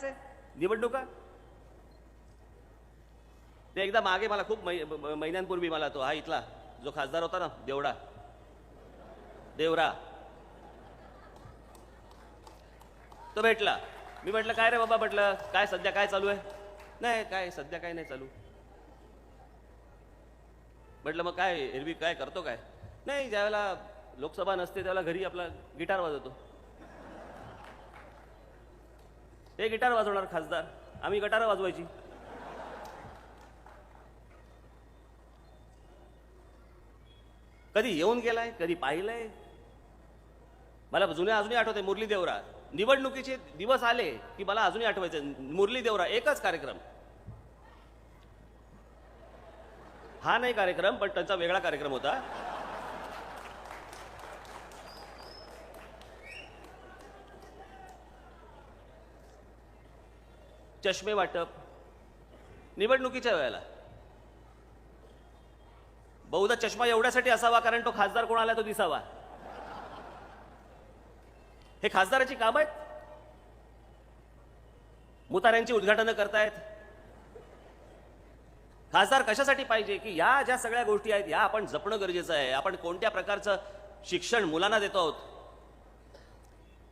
करायचंय निवडणुका? ते एकदा मागे मला खूप महिन्यांपूर्वी मला तो हा इथला जो खासदार होता ना देवडा. देवरा. तो भेटला. मी म्हटलं काय रे बाबा म्हटलं? काय सध्या काय चालू आहे? नाही काय सध्या काय नाही चालू. म्हटलं मग काय एरवी काय करतो काय? नाही ज्यावेळेला लोकसभा नसते त्यावेळेला घरी आपला गिटार वाजवतो. हे गिटार वाजवणार खासदार. आम्ही गटारं वाजवायची. कधी येऊन गेलाय कधी पाहिलंय? मला जुन्या अजूनही आठवते मुरली देवरा. निवडणुकीचे दिवस आले की मला अजूनही आठवायचे मुरली देवरा एकच कार्यक्रम. हा नाही कार्यक्रम पण त्यांचा वेगळा कार्यक्रम होता. चष्मे वाटप निवडणुकीच्या वेळेला. बहुधा चष्मा एवढ्यासाठी असावा कारण तो खासदार कोणाला तो दिसावा. हे खासदाराची काम आहेत. मुताऱ्यांची उद्घाटनं करतायत. खासदार कशासाठी पाहिजे की या ज्या सगळ्या गोष्टी आहेत या आपण जपणं गरजेचं आहे. आपण कोणत्या प्रकारचं शिक्षण मुलांना देतो आहोत?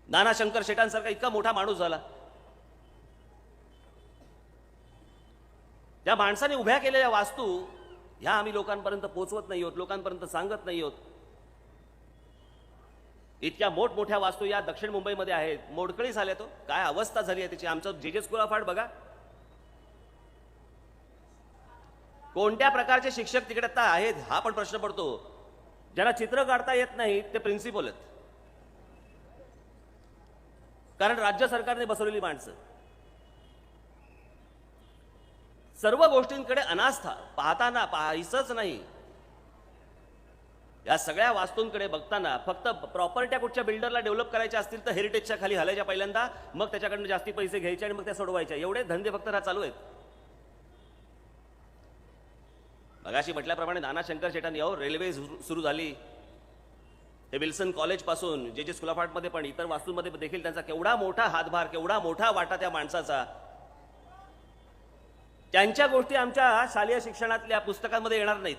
नाना शंकर शेटांसारखा इतका मोठा माणूस झाला. त्या माणसाने उभ्या केलेल्या वास्तू ह्या आम्ही लोकांपर्यंत पोहोचवत नाही आहोत लोकांपर्यंत सांगत नाही आहोत. इतक्या मोठमोठ्या वास्तू या दक्षिण मुंबईमध्ये आहेत. मोडकळीस आल्या तो. काय अवस्था झाली आहे त्याची? आमचं जे जे स्कूल ऑफ आर्ट बघा. कोणत्या प्रकारचे शिक्षक तिकडे आता आहेत हा पण प्रश्न पडतो. ज्यांना चित्र काढता येत नाही ते प्रिन्सिपल आहेत. कारण राज्य सरकारने बसवलेली माणसं. सर्व गोष्टींकडे अनास्था पाहताना पाहायचंच नाही. या सगळ्या वास्तूंकडे बघताना फक्त प्रॉपर्ट्या कुठच्या बिल्डरला डेव्हलप करायच्या असतील तर हेरिटेजच्या खाली हलायच्या पहिल्यांदा मग त्याच्याकडनं जास्ती पैसे घ्यायचे आणि मग त्या सोडवायच्या. एवढे धंदे फक्त हा चालू आहेत. मगाशी म्हटल्याप्रमाणे नाना शंकर शेटांनी अहो रेल्वे सुरू झाली. हे विल्सन कॉलेजपासून जे जे स्कूल ऑफ आर्टमध्ये पण इतर वास्तूंमध्ये देखील त्यांचा केवढा मोठा हातभार केवढा मोठा वाटा त्या माणसाचा. त्यांच्या गोष्टी आमच्या शालेय शिक्षणातल्या पुस्तकांमध्ये येणार नाहीत.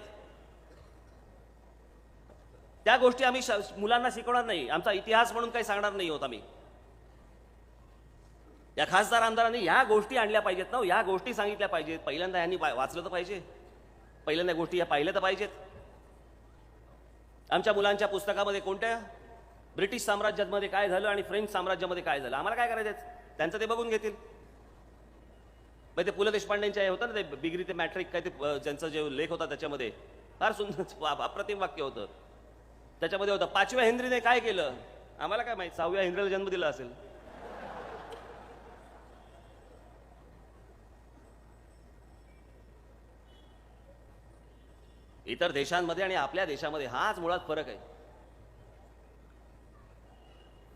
त्या गोष्टी आम्ही श- मुलांना शिकवणार नाही. आमचा इतिहास म्हणून काही सांगणार नाही होत आम्ही. या खासदार आमदारांनी ह्या गोष्टी आणल्या पाहिजेत ना हो. ह्या गोष्टी सांगितल्या पाहिजेत. पहिल्यांदा यांनी वाचलं तर पाहिजे. पहिल्यांदा गोष्टी ह्या पाहिल्या तर पाहिजेत. आमच्या मुलांच्या पुस्तकामध्ये कोणत्या? ब्रिटिश साम्राज्यामध्ये काय झालं आणि फ्रेंच साम्राज्यामध्ये काय झालं? आम्हाला काय करायचं आहे? त्यांचं ते बघून घेतील. म्हणजे ते पु ल देशपांडेंच्या हे होतं ना ते बिग्री ते मॅट्रिक काय ते ज्यांचा जे लेख होता त्याच्यामध्ये. फार सुंदर वा- अप्रतिम वाक्य होतं. त्याच्यामध्ये होतं पाचव्या हेनरीने काय केलं? आम्हाला काय माहीत सहाव्या हेनरीला जन्म दिला असेल. इतर देशांमध्ये आणि आपल्या देशामध्ये हाच मुळात फरक आहे.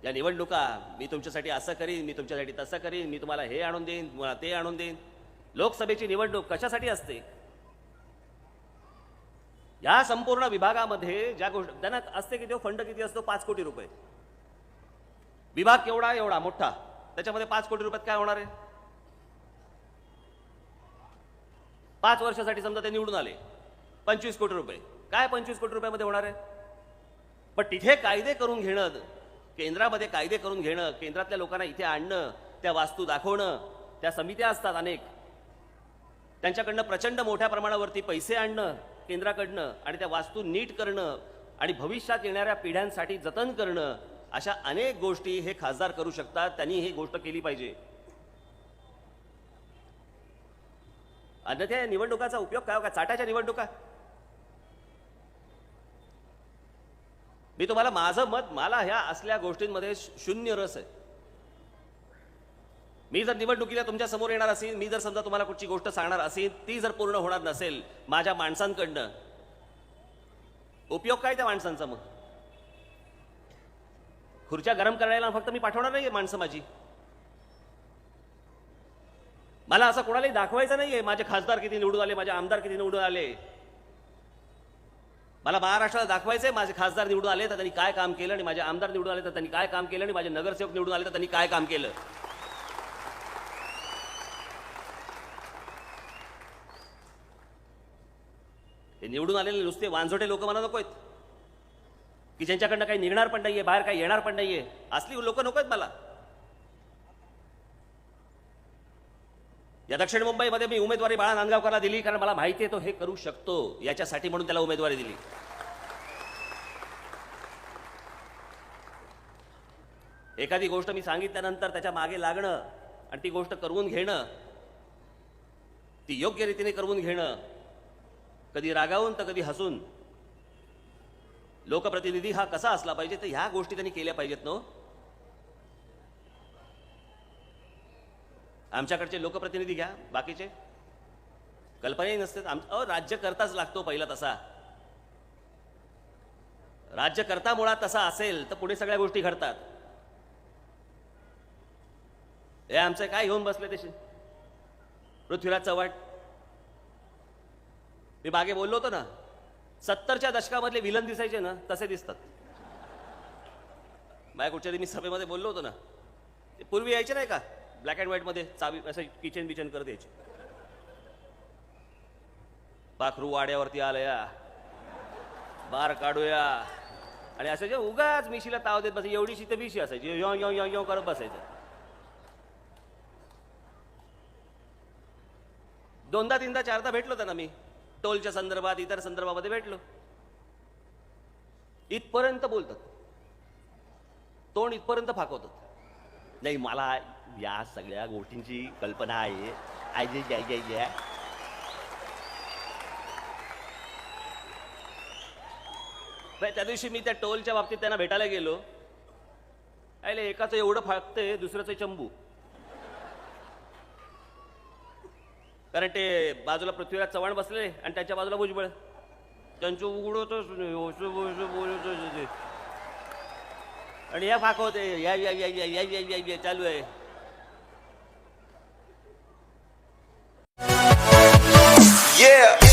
या निवडणुका मी तुमच्यासाठी असं करीन मी तुमच्यासाठी तसं करीन मी तुम्हाला हे आणून देईन तुम्हाला ते आणून देईन. लोकसभेची निवडणूक कशासाठी असते? या संपूर्ण विभागामध्ये ज्या गोष्ट त्यांना असते की तो हो? फंड किती असतो? पाच कोटी रुपये. विभाग केवढा? एवढा मोठा. त्याच्यामध्ये पाच कोटी रुपयात काय होणार आहे? पाच वर्षासाठी समजा ते निवडून आले. पंचवीस कोटी रुपये. काय पंचवीस कोटी रुपयामध्ये होणार आहे? पण तिथे कायदे करून घेणं केंद्रामध्ये कायदे करून घेणं केंद्रातल्या लोकांना इथे आणणं त्या वास्तू दाखवणं त्या समित्या असतात अनेक. त्यांच्याकडनं प्रचंड मोठ्या प्रमाणावरती पैसे आणणं केंद्राकडनं आणि त्या वास्तू नीट करणं आणि भविष्यात येणाऱ्या पिढ्यांसाठी जतन करणं अशा अनेक गोष्टी हे खासदार करू शकतात. त्यांनी ही गोष्ट केली पाहिजे. अन्यथा या निवडणुकाचा उपयोग काय हो? का चाटाच्या निवडणुका? मी तुम्हाला माझं मत मला ह्या असल्या गोष्टींमध्ये शून्य रस आहे. मी जर निवडणुकीला तुमच्यासमोर येणार असेल मी जर समजा तुम्हाला कुठची गोष्ट सांगणार असेल ती जर पूर्ण होणार नसेल माझ्या माणसांकडनं उपयोग काय त्या माणसांचा मग? खुर्च्या गरम करायला फक्त मी पाठवणार नाहीये माणसं माझी. मला असं कोणालाही दाखवायचं नाहीये माझे खासदार किती निवडून आले माझे आमदार किती निवडून आले. मला महाराष्ट्राला दाखवायचंय माझे खासदार निवडून आले तर त्यांनी काय काम केलं आणि माझे आमदार निवडून आले तर त्यांनी काय काम केलं आणि माझे नगरसेवक निवडून आले तर त्यांनी काय काम केलं. निवडून आलेले नुसते वांझोटे लोक मला नको आहेत. की ज्यांच्याकडनं काही निघणार पण नाहीये बाहेर काही येणार पण नाहीये. असली लोक नको आहेत मला. या दक्षिण मुंबईमध्ये मी उमेदवारी बाळा नांदगावकरला दिली कारण मला माहिती आहे तो हे करू शकतो. याच्यासाठी म्हणून त्याला उमेदवारी दिली. एखादी गोष्ट मी सांगितल्यानंतर त्याच्यामागे लागणं आणि ती गोष्ट करवून घेणं ती योग्य रीतीने करवून घेणं कधी रागावून तर कधी हसून. लोकप्रतिनिधी हा कसा असला पाहिजे तर ह्या गोष्टी त्यांनी केल्या पाहिजेत ना हो. आमच्याकडचे लोकप्रतिनिधी घ्या बाकीचे. कल्पनाही नसते आम अहो राज्यकर्ताच लागतो पहिला तसा. राज्यकर्ता मुळात तसा असेल तर पुढे सगळ्या गोष्टी घडतात. हे आमचं काय घेऊन बसले तसे? पृथ्वीराज चव्हाण. मी मागे बोललो होतो ना सत्तरच्या दशकामधले विलन दिसायचे ना तसे दिसतात. माझ्या कुठच्या मी सभेमध्ये बोललो होतो ना ते पूर्वी यायचे नाही का ब्लॅक अँड व्हाईटमध्ये चावी असं किचन बिचन करत यायचे. पाखरू वाड्यावरती आलया बार काढूया आणि असं जे उगाच मिशीला ताव देत बसायची एवढीशी तर मिशी असायची यो यो यो यो करत बसायचं. दोनदा तीनदा चारदा भेटलो त्यांना मी टोलच्या संदर्भात इतर संदर्भामध्ये भेटलो. इथपर्यंत बोलतात. तोंड इथपर्यंत फाकवतात. नाही मला या सगळ्या गोष्टींची कल्पना आहे. आय जे जय जय जय त्या दिवशी मी त्या टोलच्या बाबतीत त्यांना भेटायला गेलो. अरे एकाचं एवढं फाकते दुसऱ्याचं चंबू. कारण ते बाजूला पृथ्वीराज चव्हाण बसले आणि त्याच्या बाजूला भुजबळ. त्यांचं उघड होतं आणि या फाक होते या या या या या या या चालू आहे. Yeah.